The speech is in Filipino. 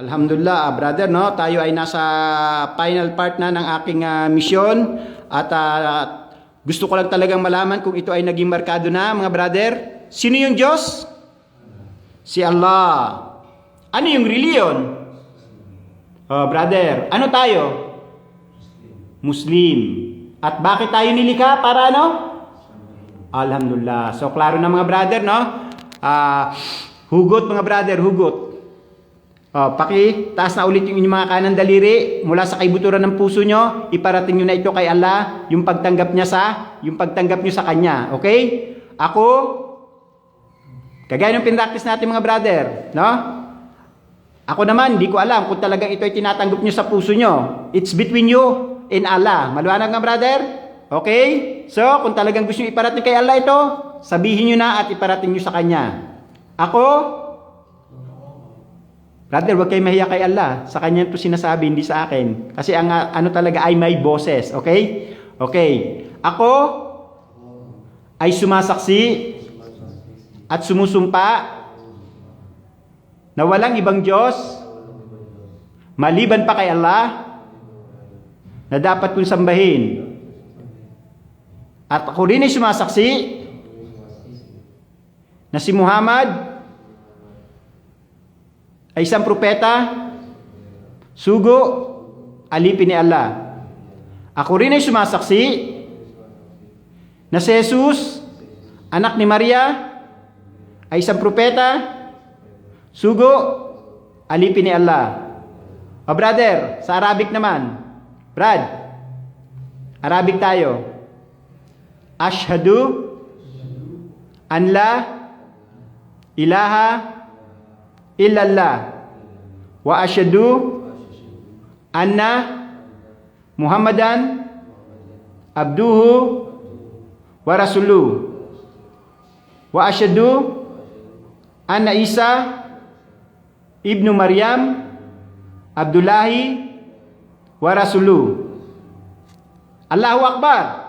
Alhamdulillah, ah, brother, no? Tayo ay nasa final part na ng aking ah, misyon at ah, gusto ko lang talagang malaman kung ito ay naging markado na, mga brother. Sino yung Diyos? Si Allah. Ano yung reliyon? Oh, brother, ano tayo? Muslim. At bakit tayo nilikha? Para ano? Alhamdulillah. So, klaro na mga brother, no? Ah, hugot mga brother, hugot. Oh, paki, taas na ulit yung inyong mga kanang daliri mula sa kaibuturan ng puso nyo. Iparating nyo na ito kay Allah, yung pagtanggap niya sa, yung pagtanggap nyo sa Kanya. Okay? Ako, kagaya ng pinractice natin mga brother, no? Ako naman, hindi ko alam kung talagang ito ay tinatanggap nyo sa puso nyo. It's between you and Allah. Maluwanag nga brother? Okay? So, kung talagang gusto nyo iparating kay Allah ito, sabihin nyo na at iparating nyo sa Kanya. Ako, Brother, huwag kayo mahiya kay Allah. Sa Kanya ito sinasabi, hindi sa akin. Kasi ang ano talaga ay may boses. Okay? Okay. Ako ay sumasaksi at sumusumpa na walang ibang Diyos maliban pa kay Allah na dapat kong sambahin. At ako rin ay sumasaksi na si Muhammad ay isang propeta, sugo, alipin ni Allah. Ako rin ay sumasaksi na si Jesus, anak ni Maria, ay isang propeta, sugo, alipin ni Allah. O brother, sa Arabic naman, Brad, Arabic tayo. Ashhadu an la ilaha illallah. Wa asyhadu anna Muhammadan abduhu wa rasuluh. Wa asyhadu anna Isa ibnu Maryam Abdullahi wa rasuluh. Allahu Akbar